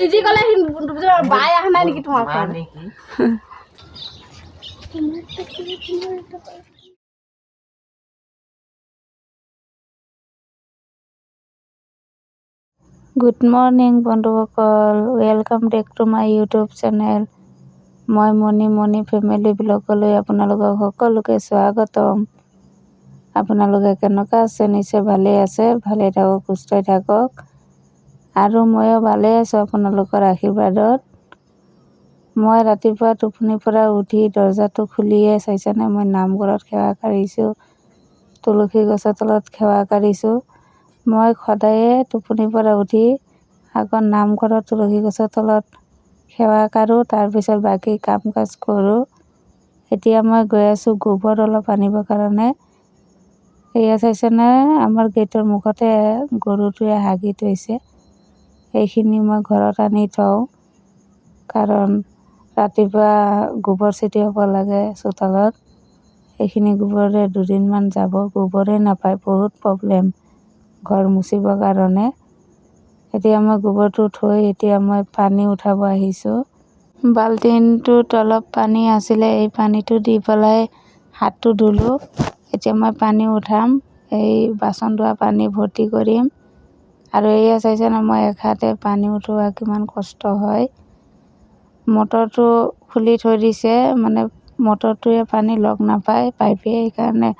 দিদি ক'লে বাই অহা নাই নেকি তোমাৰ গুড মৰ্ণিং বন্ধুসকল welcome back to my YouTube channel মই মণি মণি ফেমিলি ব্লগলৈ আপোনালোকক সকলোকে স্বাগতম। আপোনালোকে কেনেকুৱা আছে নিশ্চয় ভালেই আছে ভালে থাকক সুস্থ থাকক। আৰু ময়ো ভালেই আছোঁ আপোনালোকৰ আশীৰ্বাদত। মই ৰাতিপুৱা টোপনিৰ পৰা উঠি দৰ্জাটো খুলিয়ে চাইছেনে? মই নামঘৰত সেৱা কাঢ়িছোঁ তুলসী গছৰ তলত সেৱা কাঢ়িছোঁ। মই সদায়ে টোপনিৰ পৰা উঠি আগত নামঘৰত তুলসী গছৰ তলত সেৱা কাঢ়োঁ তাৰপিছত বাকী কাম কাজ কৰোঁ। এতিয়া মই গৈ আছোঁ গোবৰ অলপ আনিবৰ কাৰণে। এয়া চাইছেনে? আমাৰ গেটৰ মুখতে গৰুটোৱে হাগি থৈছে। সেইখিনি মই ঘৰত আনি থওঁ। কাৰণ ৰাতিপুৱা গোবৰ ছটিয়াব লাগে চোতালত। সেইখিনি গোবৰে দুদিনমান যাব গোবৰে নাপায় বহুত প্ৰব্লেম। ঘৰ মুচিবৰ কাৰণে। এতিয়া মই গোবৰটো থৈ এতিয়া মই পানী উঠাব আহিছোঁ। বাল্টিংটোত অলপ পানী আছিলে এই পানীটো দি পেলাই হাতটো ধুলোঁ। এতিয়া মই পানী উঠাম এই বাচন ধোৱা পানী ভৰ্তি কৰিম। আৰু এয়া চাইছেনে মই এখাতে পানী উঠোৱা কিমান কষ্ট হয়। মটৰটো খুলি থৈ দিছে মানে মটৰটোৱে পানী লগ নাপায় পাইপে সেইকাৰণে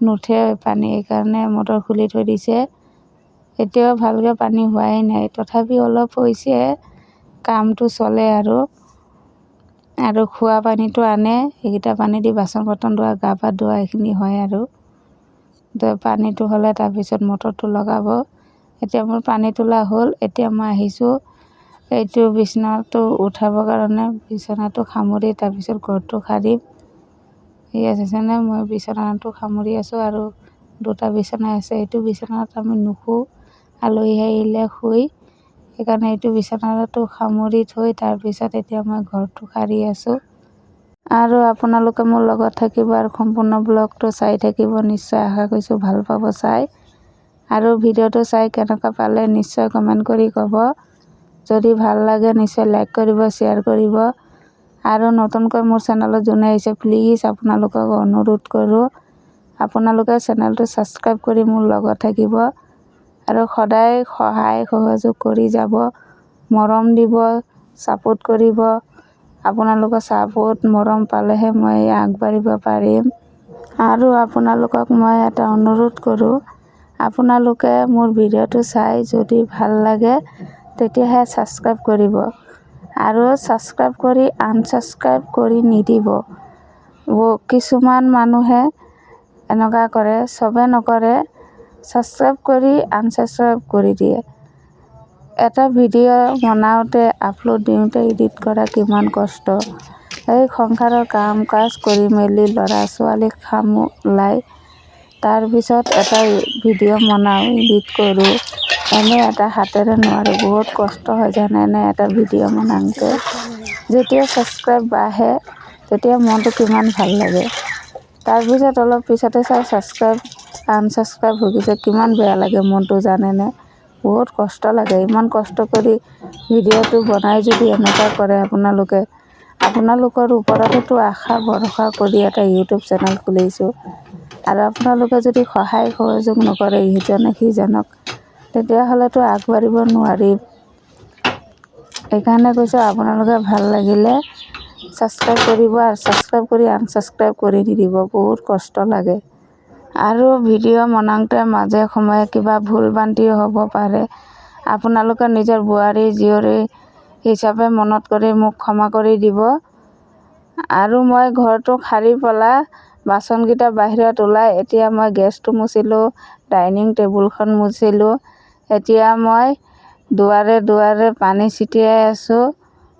নুঠে পানী সেইকাৰণে মটৰ খুলি থৈ দিছে। এতিয়াও ভালকৈ পানী হোৱাই নাই। তথাপি অলপ হৈছে কামটো চলে আৰু। আৰু খোৱা পানীটো আনে সেইকেইটা পানী দি বাচন বৰ্তন ধোৱা গা পা ধোৱা এইখিনি হয় আৰু। পানীটো হ'লে তাৰপিছত মটৰটো লগাব। এতিয়া মোৰ পানী তোলা হ'ল, এতিয়া মই আহিছোঁ। এইটো বিচনাটো উঠাবৰ কাৰণে বিচনাটো সামৰি তাৰপিছত ঘৰটো সাৰিম। এয়া চাইছেনে মই বিচনাটো সামৰি আছোঁ আৰু দুটা বিচনা আছে। এইটো বিচনাত আমি নুশোওঁ আলহী আহিলে শুই। সেইকাৰণে এইটো বিচনাটো সামৰি থৈ তাৰপিছত এতিয়া মই ঘৰটো সাৰি আছোঁ। আৰু আপোনালোকে মোৰ লগত থাকিব আৰু সম্পূৰ্ণ ব্লগটো চাই থাকিব, নিশ্চয় আশা কৰিছোঁ ভালো পাব চাই। আৰু ভিডিঅ'টো চাই কেনেকুৱা পালে নিশ্চয় কমেণ্ট কৰি ক'ব। যদি ভাল লাগে নিশ্চয় লাইক কৰিব শ্বেয়াৰ কৰিব। আৰু নতুনকৈ মোৰ চেনেলত যোনে আহিছে প্লিজ আপোনালোকক অনুৰোধ কৰোঁ আপোনালোকে চেনেলটো ছাবস্ক্ৰাইব কৰি মোৰ লগত থাকিব। আৰু সদায় সহায় সহযোগ কৰি যাব মৰম দিব ছাপোৰ্ট কৰিব। আপোনালোকৰ ছাপোৰ্ট মৰম পালেহে মই আগবাঢ়িব পাৰিম। আৰু আপোনালোকক মই এটা অনুৰোধ কৰোঁ আপোনালোকে মোৰ ভিডিঅ'টো চাই যদি ভালো লাগে, তেতিয়াহে ছাবস্ক্ৰাইব কৰিব। আৰু ছাবস্ক্ৰাইব কৰি আনছাবস্ক্ৰাইব কৰি নিদিব। কিছুমান মানুহে এনেকুৱা কৰে, চবে নকৰে, ছাবস্ক্ৰাইব কৰি আনছাবস্ক্ৰাইব কৰি দিয়ে। এটা ভিডিঅ' বনাওঁতে, আপলোড দিওঁতে এডিট কৰা কিমান কষ্ট। এই সংসাৰৰ কাম কাজ কৰি মেলি ল'ৰা ছোৱালীক সামলাই তাৰপিছত এটা ভিডিঅ' বনাওঁ, এডিট কৰোঁ। এনে এটা হাতেৰে নোৱাৰোঁ, বহুত কষ্ট হয় জানেনে এটা ভিডিঅ' বনাওঁতে। যেতিয়া ছাবস্ক্ৰাইব বাঢ়ে, তেতিয়া মনটো কিমান ভালো লাগে। তাৰপিছত অলপ পিছতে চাই ছাবস্ক্ৰাইব আনছাবস্ক্ৰাইব হৈ গৈছে, কিমান বেয়া লাগে মনটো জানেনে বহুত কষ্ট লাগে, ইমান কষ্ট কৰি ভিডিঅ'টো বনাই যদি এনেকুৱা কৰে আপোনালোকে। আপোনালোকৰ ওপৰতেতো আশা, ভৰসা কৰি এটা ইউটিউব চেনেল খুলিছোঁ। আৰু আপোনালোকে যদি সহায় সহযোগ নকৰে ইজনে সিজনক, তেতিয়াহ'লেতো আগবাঢ়িব নোৱাৰিম সেইকাৰণে কৈছোঁ, আপোনালোকে ভালো লাগিলে ছাবস্ক্ৰাইব কৰিব আৰু ছাবস্ক্ৰাইব কৰি আনছাবস্ক্ৰাইব কৰি নিদিব, বহুত কষ্ট লাগে। আৰু ভিডিঅ' বনাওঁতে মাজে সময়ে কিবা ভুল ভ্ৰান্তিও হ'ব পাৰে। আপোনালোকে নিজৰ বোৱাৰী, জীয়ৰী হিচাপে মনত কৰি মোক ক্ষমা কৰি দিব। আৰু মই ঘৰটো সাৰি পেলাই বাচনকেইটা বাহিৰত ওলাই, এতিয়া মই গেছটো মুচিলোঁ ডাইনিং টেবুলখন মুচিলোঁ এতিয়া মই দুৱাৰে দুৱাৰে পানী ছটিয়াই আছোঁ,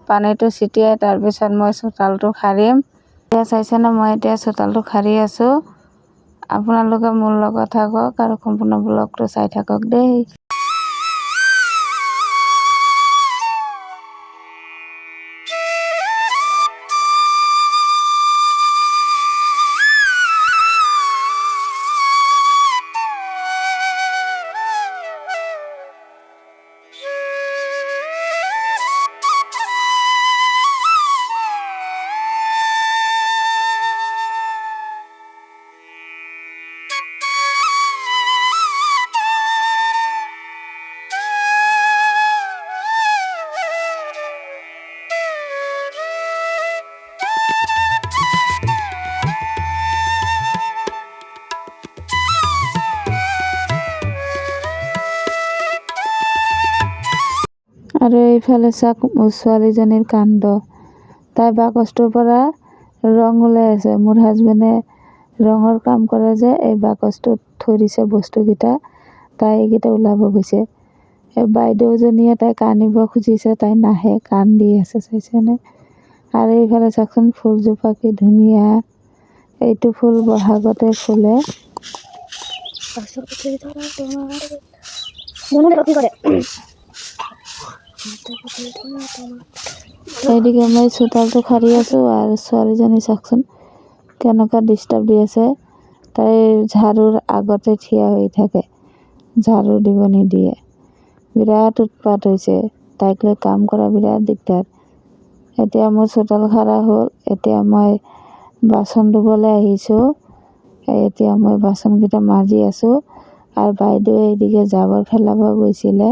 পানীটো ছটিয়াই তাৰপিছত মই চোতালটো সাৰিম। এতিয়া চাইছেনে, মই এতিয়া চোতালটো সাৰি আছোঁ। আপোনালোকে মোৰ লগত থাকক আৰু সম্পূৰ্ণ ব্লগটো চাই থাকক দেই। আৰু এইফালে চাওক মোৰ ছোৱালীজনীৰ কাণ্ড। তাই বাকচটোৰ পৰা ৰং ওলাই আছে। মোৰ হাজবেণ্ডে ৰঙৰ কাম কৰে যে, এই বাকচটোত থৈ দিছে বস্তুকেইটা। তাই এইকেইটা ওলাব গৈছে। এই বাইদেউজনীয়ে তাই কান্দিব খুজিছে, তাই নাহে কান্দি আছে, চাইছেনে? আৰু এইফালে চাওকচোন, ফুলজোপা কি ধুনীয়া। এইটো ফুল বহাগতে ফুলে। দেখো কি করে এইদিকে মই চোতালটো সাৰি আছোঁ, আৰু ছোৱালীজনী চাওকচোন কেনেকুৱা ডিষ্টাৰ্ব দি আছে। তাই ঝাৰুৰ আগতে থিয় হৈ থাকে, ঝাৰু দিব নিদিয়ে। বিৰাট উৎপাত হৈছে, তাইক লৈ কাম কৰা বিৰাট দিগদাৰ। এতিয়া মোৰ চোতাল সাৰা হ'ল, এতিয়া মই বাচন ধুবলৈ আহিছোঁ, এতিয়া মই বাচনকেইটা মাজি আছোঁ, আৰু বাইদেৱে এইদিকে জাবৰ পেলাব গৈছিলে।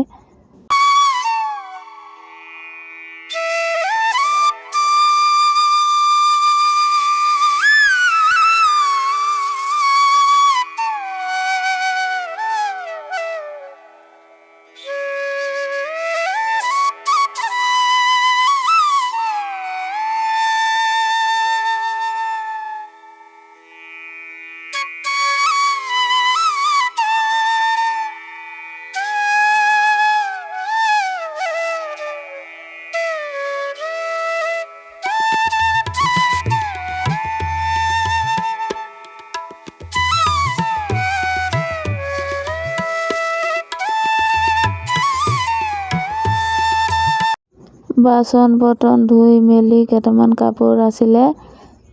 বাচন বৰ্তন ধুই মেলি কেইটামান কাপোৰ আছিলে।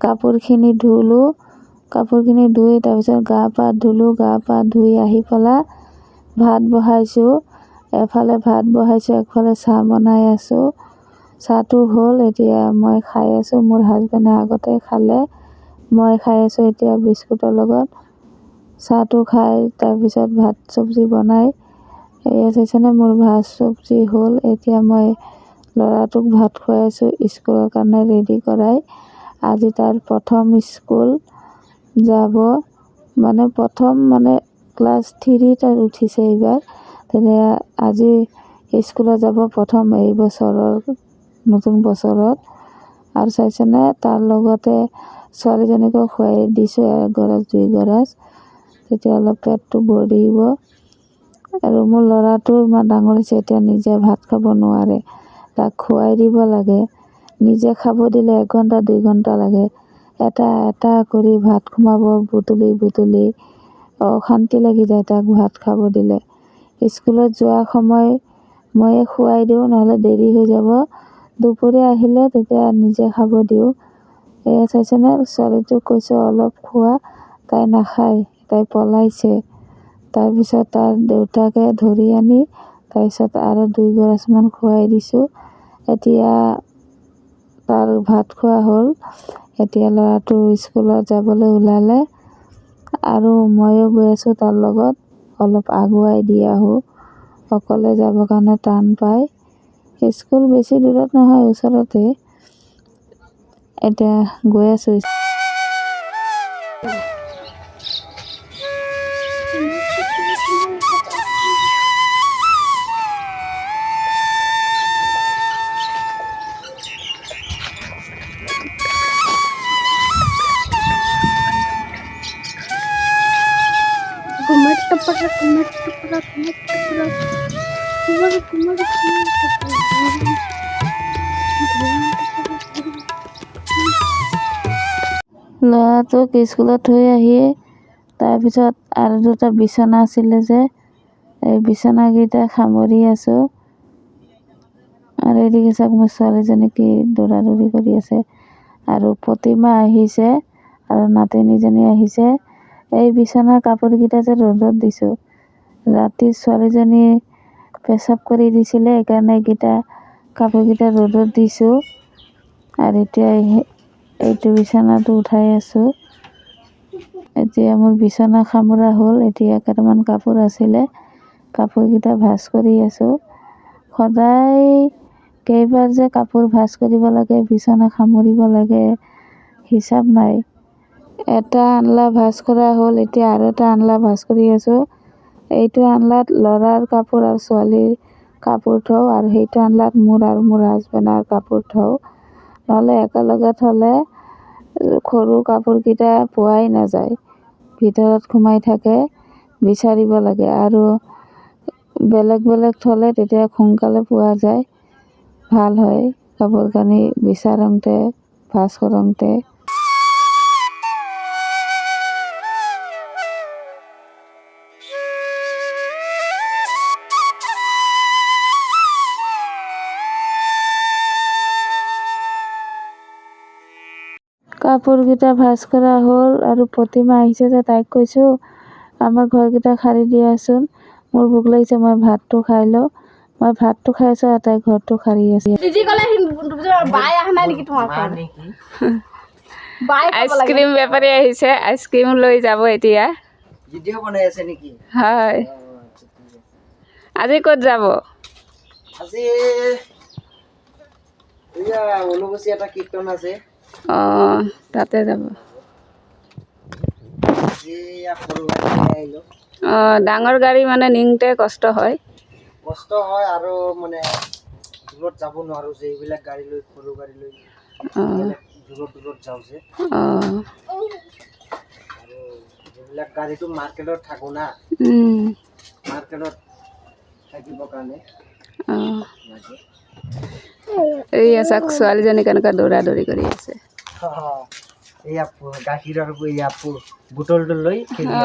কাপোৰখিনি ধুলোঁ। কাপোৰখিনি ধুই তাৰপিছত গা পা ধুলোঁ গা পা ধুই আহি পেলাই ভাত বহাইছোঁ। এফালে ভাত বহাইছোঁ একফালে চাহ বনাই আছোঁ। চাহটো হ'ল এতিয়া মই খাই আছোঁ মোৰ হাজবেণ্ডে আগতে খালে। মই খাই আছোঁ এতিয়া বিস্কুটৰ লগত। চাহটো খাই তাৰপিছত ভাত চব্জি বনাই। এয়া চাইছেনে মোৰ ভাত চব্জি হ'ল। এতিয়া মই ল'ৰাটোক ভাত খুৱাই আছোঁ স্কুলৰ কাৰণে ৰেডি কৰাই। আজি তাৰ প্ৰথম স্কুল যাব। মানে প্ৰথম মানে ক্লাছ থ্ৰীত উঠিছে এইবাৰ। তেতিয়া আজি স্কুলত যাব প্ৰথম এই বছৰৰ নতুন বছৰত। আৰু চাইছেনে তাৰ লগতে ছোৱালীজনীকো খুৱাই দিছোঁ এগৰাজ দুইগৰাজ তেতিয়া অলপ পেটটো ভৰিব। আৰু মোৰ ল'ৰাটো ইমান ডাঙৰ হৈছে এতিয়া নিজে ভাত খাব নোৱাৰে। তাক খুৱাই দিব লাগে। নিজে খাব দিলে এঘণ্টা দুই ঘণ্টা লাগে। এটা এটা কৰি ভাত সোমাব বুটলি বুটলি। অশান্তি লাগি যায় তাক ভাত খাব দিলে। স্কুলত যোৱা সময় ময়ে খুৱাই দিওঁ নহ'লে দেৰি হৈ যাব। দুপৰীয়া আহিলে তেতিয়া নিজে খাব দিওঁ। এয়া চাইছেনে ছোৱালীটোক কৈছোঁ অলপ খোৱা। তাই নাখায় তাই পলাইছে। তাৰপিছত তাৰ দেউতাকে ধৰি আনি তাৰপিছত আৰু দুই গৰাচমান খুৱাই দিছোঁ। এতিয়া তাৰ ভাত খোৱা হ'ল। এতিয়া ল'ৰাটো স্কুলত যাবলৈ ওলালে। আৰু ময়ো গৈ আছোঁ তাৰ লগত। অলপ আগুৱাই দি আহোঁ। অকলে যাবৰ কাৰণে টান পায়। স্কুল বেছি দূৰত নহয় ওচৰতে। এতিয়া গৈ আছোঁ ল'ৰাটোক স্কুলত থৈ আহি তাৰপিছত আৰু দুটা বিচনা আছিলে যে, এই বিচনাকেইটা সামৰি আছোঁ। আৰু এদিকে চাওক মোৰ ছোৱালীজনী কি দৌৰা দৌৰি কৰি আছে। আৰু প্ৰতিমা আহিছে আৰু নাতিনীজনী আহিছে। এই বিচনাৰ কাপোৰকেইটা যে ৰ'দত দিছোঁ ৰাতি ছোৱালীজনী পেচাব কৰি দিছিলে সেইকাৰণে এইকেইটা কাপোৰকেইটা ৰ'দত দিছোঁ। আৰু এতিয়া এই- এইটো বিচনাটো উঠাই আছোঁ। এতিয়া মোৰ বিচনা সামৰা হ'ল এতিয়া কেইটামান কাপোৰ আছিলে। কাপোৰকেইটা ভাজ কৰি আছোঁ। সদায় কেইবাৰ যে কাপোৰ ভাজ কৰিব লাগে বিচনা সামৰিব লাগে হিচাপ নাই। এটা আনলা ভাজ কৰা হ'ল এতিয়া আৰু এটা আনলা ভাজ কৰি আছোঁ। এইটো আনলাত ল'ৰাৰ কাপোৰ আৰু ছোৱালীৰ কাপোৰ থওঁ আৰু সেই টানলাত মোৰ আৰু মোৰ হাজবেণ্ডৰ কাপোৰ থওঁ। নহ'লে একেলগে থ'লে সৰু কাপোৰকেইটা পোৱাই নাযায়। ভিতৰত সোমাই থাকে, বিচাৰিব লাগে আৰু বেলেগ বেলেগ থ'লে তেতিয়া সোনকালে পোৱা যায়। ভালো হয়, কাপোৰ কানি বিচাৰোঁতে, ভাজ কৰোঁতে। কাপোৰকেইটা ভাজ কৰা হ'ল আৰু প্ৰতিমা আহিছে যে তাইক কৈছোঁ আমাৰ ঘৰকেইটা সাৰি দিয়াচোন। মোৰ ভোক লাগিছে মই ভাতটো খাই লওঁ। মই ভাতটো খাই আছোঁ আৰু তাই ঘৰটো সাৰি আছে। আইচক্ৰীম বেপাৰী আহিছে আইচক্ৰীম লৈ যাব এতিয়া। ভিডিঅ' বনাই আছে নেকি? হয়। আজি ক'ত যাব? আজি এটা কীৰ্তন আছে। অঁ তাতে যাব। অঁ ডাঙৰ গাড়ী মানে নিওঁতে কষ্ট হয়। কষ্ট হয় আৰু মানে দূৰত যাব নোৱাৰো যে এইবিলাক গাড়ী লৈ সৰু গাড়ী লৈ। দূৰত দূৰত যাওঁ যে। আৰু যিবিলাক গাড়ীটো মাৰ্কেটত থাকোঁ না। মাৰ্কেটত থাকিবৰ কাৰণে। এইয়া চাওক ছোৱালীজনী কেনেকুৱা দৌৰা দৌৰি কৰি আছে? গাখীৰৰ বুটলটো লৈ খেলি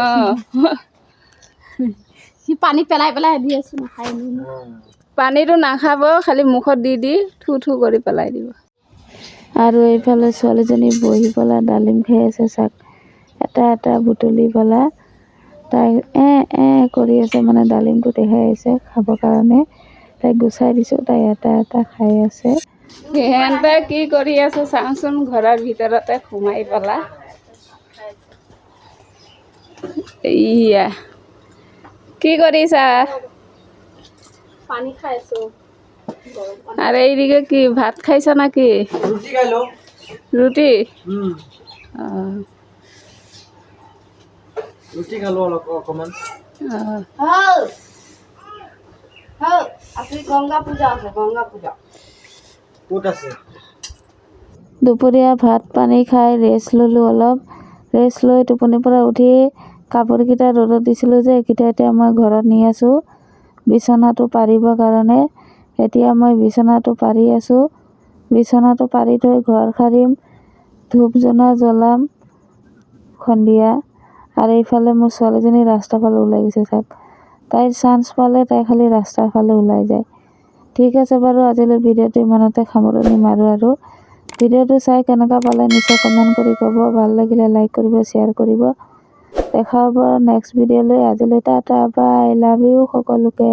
সি পানী পেলাই পেলাই দি আছো নাখায় নি? উম। পানীটো নাখাব খালি মুখত দি দি থু থু কৰি পেলাই দিব। আৰু এইফালে ছোৱালীজনী বহি পেলাই ডালিম খাই আছে চাক। এটা এটা বুটলি পেলাই তাই এ এ কৰি আছে মানে ডালিমটো দেখাই আছে খাবৰ কাৰণে। তাইক গুচাই দিছোঁ তাই এটা এটা খাই আছে। সিহঁতে কি কৰি আছো চাওঁচোন ঘৰৰ ভিতৰতে সোমাই পেলাই ইয়া কি কৰিছা? পানী খাই আছো আৰু এইদিকে কি ভাত খাইছা না কি ৰুটি খাই লওঁ ৰুটি? উম। অঁ। ৰুটি খালোঁ অলপ অকণমান অঁ। হল হল আজি গংগা পূজা আছে গংগা পূজা। দুপৰীয়া ভাত পানী খাই ৰেষ্ট ল'লোঁ অলপ। ৰেষ্ট লৈ টোপনিৰ পৰা উঠি কাপোৰকেইটা ৰ'দত দিছিলোঁ যে, এইকেইটা এতিয়া মই ঘৰত নি আছোঁ। বিচনাটো পাৰিবৰ কাৰণে। এতিয়া মই বিচনাটো পাৰি আছোঁ। বিচনাটো পাৰি থৈ ঘৰ সাৰিম। ধূপ জনা জ্বলাম। সন্ধিয়া। আৰু এইফালে মোৰ ছোৱালীজনী ৰাস্তাৰ ফালে ওলাই গৈছে চাওক। তাইৰ চান্স পালে তাই খালি ৰাস্তাৰ ফালে ওলাই যায়। ঠিক আছে বাৰু, আজিলৈ ভিডিঅ'টো ইমানতে সামৰণি মাৰোঁ আৰু। ভিডিঅ'টো চাই কেনেকুৱা পালে নিশ্চয় কমেণ্ট কৰি ক'ব। ভালো লাগিলে লাইক কৰিব শ্বেয়াৰ কৰিব। দেখা হ'ব নেক্সট ভিডিঅ'লৈ। আজিলৈ টাটা বাই লাভ ইউ সকলোকে।